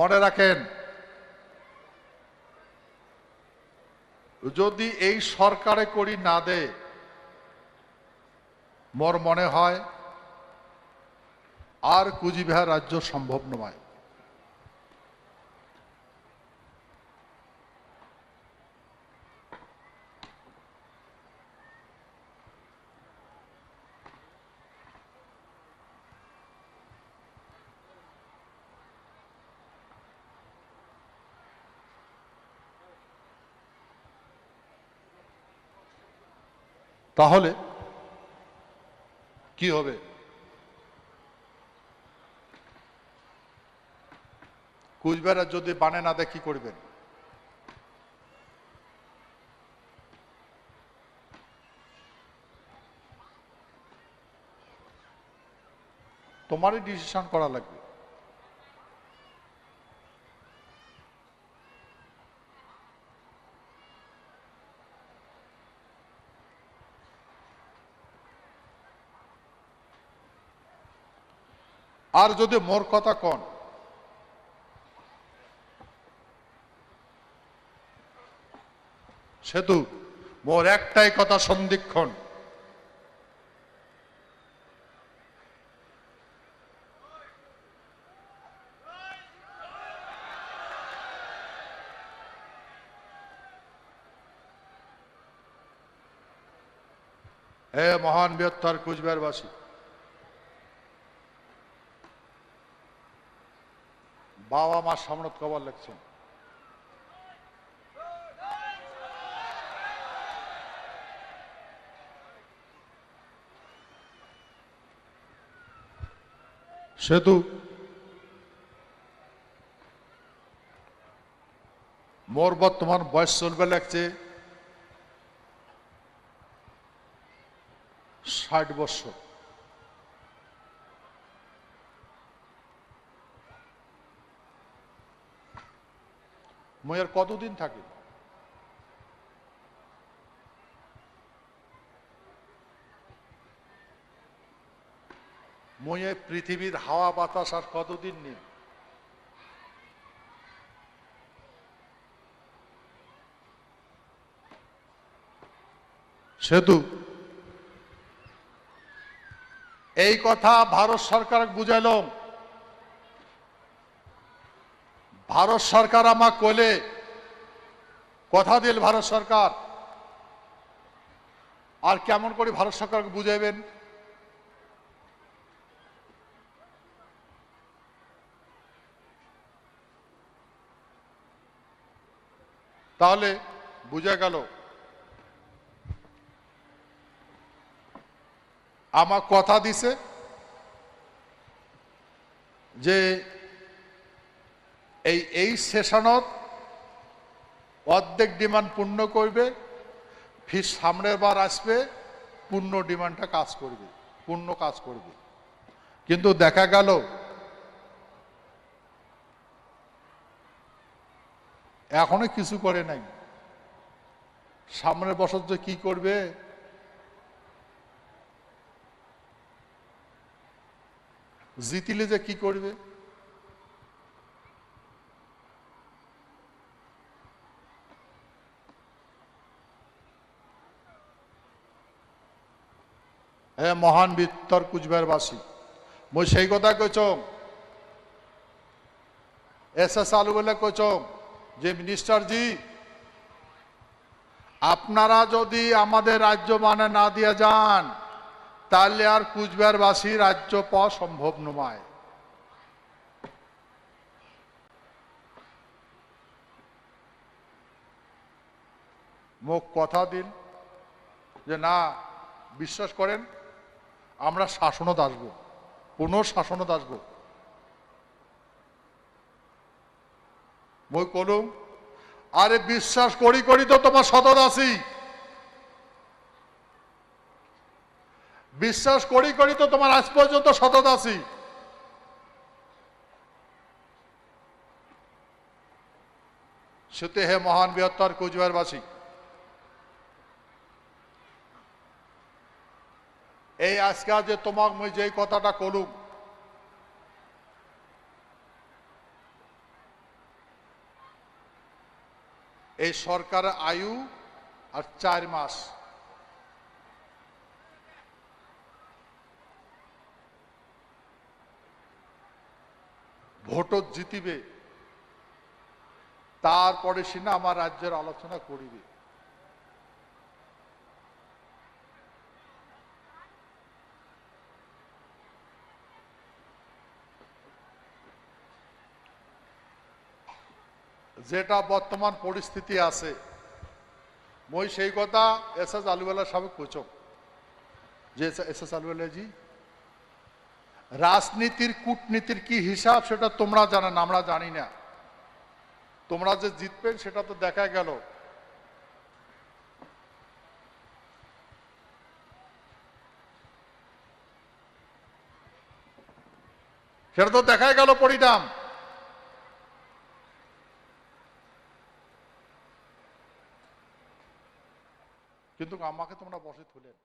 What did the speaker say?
মনে রাখেন, যদি এই সরকারে করি না দে, মোর মনে হয় আর কুচবিহার রাজ্য সম্ভব নয়। তাহলে কি হবে? কুচবিহার যদি বানে না দেয় কি করবেন? তোমারই ডিসিশন করা লাগবে। আর যদি মোর কথা কন। সেতু মোর একটাই কথা সন্ধিক্ষণ। হে মহান বৃহত্তর কুচবিহারবাসী বাবা মার সামনত কবার লিখছেন। সেতু। মোর বর্তমান বয়স চলবে লাগছে ষাট বছর। মই আর কতদিন থাকি? মই পৃথিবীর হাওয়া বাতাস আর কতদিন নেই সেতু। এই কথা ভারত সরকার বুঝাইলাম ভারত সরকার আমাকে কোলে কথা দিল ভারত সরকার। আর কেমন করে ভারত সরকারকে বুঝাইবেন? তাহলে বুঝা গেল আমার কথা দিছে যে এই এই সেশনত অর্ধেক ডিমান্ড পূর্ণ করবে, ফির সামনের বার আসবে, পূর্ণ ডিমান্ডটা কাজ করবে, পূর্ণ কাজ করবে। কিন্তু দেখা গেল, এখনও কিছু করে নাই। সামনের বছর যে কি করবে, জিতিলে যে কি করবে? হে মহান বিত্তর কুচবিহারবাসী, মই সেই কথা কইছ এস এস আলু বলে কইছ যে মিনিস্টারজি আপনারা যদি আমাদের রাজ্য মানে না দিয়ে যান, তাহলে আর কুচবিহারবাসী রাজ্য পাওয়া সম্ভব নয়। মুখ কথা দিন যে, না, বিশ্বাস করেন আমরা শাসনত আসব পুনঃশাসনত আসব। মই কলুম, আরে বিশ্বাস করি করি তো তোমার সতত আছি। বিশ্বাস করি করি তো তোমার আজ পর্যন্ত সতত আছি। সত্যি হে মহান বৃহত্তর কুচবিহারবাসী এই আজকে যে তোমাক মই যেই কথাটা কলুম, এই সরকার আয়ু আর চার মাস। ভোট জিতিবে, তারপরে সিনা আমার রাজ্যের আলোচনা করিবে। যেটা বর্তমান পরিস্থিতি আছে। মই সেই কথা এস এস আলুওয়ালা সাহেব কোচক যে এস এস আলুওয়ালা জি, রাজনীতির কূটনীতির কি হিসাব সেটা তোমরা জানো না, আমরা জানি না। তোমরা যে জিতবেন সেটা তো দেখা গেল। সেটা তো দেখাই গেল পরিণাম। কিন্তু আমাকে তোমরা বসে তুলেন